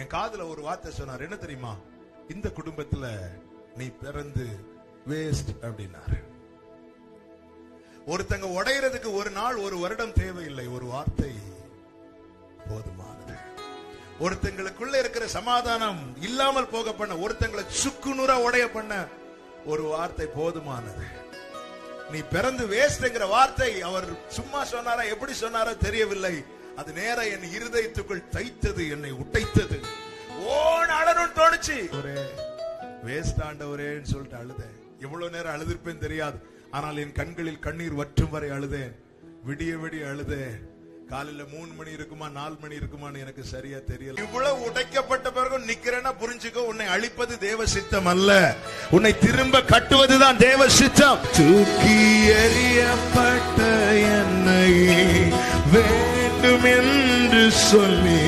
என் காதுல ஒரு வார்த்தை சொன்னார். என்ன தெரியுமா? இந்த குடும்பத்துல நீ பிறந்து வேஸ்ட் அப்படின்னாரு. ஒருத்தங்க உடையறதுக்கு ஒரு நாள் ஒரு வருடம் தேவையில்லை. ஒரு வார்த்தை போதுமானது. ஒருத்தங்களுக்குள்ள இருக்கிற சமாதானம் இல்லாமல் போக பண்ண ஒருத்தங்களை சுக்குநூறா உடைய பண்ண ஒரு வார்த்தை போதுமானது. நீ பிறந்து வேஸ்ட்ங்கிற வார்த்தை அவர் சும்மா சொன்னாரா எப்படி சொன்னாரோ தெரியவில்லை. அது நேர என் இருதயத்துக்குள் தைத்தது என்னை உடைத்தது. தோணுச்சு ஒரே வேஸ்ட் ஆண்டவரேன்னு சொல்லிட்டு அழுதேன். எவ்வளவு நேரம் அழுதிருப்பேன் தெரியாது. ஆனால் என் கண்களில் கண்ணீர் வற்றும் வரை அழுதேன். விடிய விடிய அழுதேன். காலையில மூணு மணி இருக்குமா நாலு மணி இருக்குமான்னு எனக்கு சரியா தெரியல. இவ்வளவு உடைக்கப்பட்ட பிறகு நிக்கிறேன்னா புரிஞ்சுக்கோ உன்னை அழிப்பது தேவ சித்தம் அல்ல. உன்னை திரும்ப கட்டுவதுதான் தேவ சித்தம். தூக்கி எறியப்பட்ட என்னை வேண்டும் என்று சொல்லி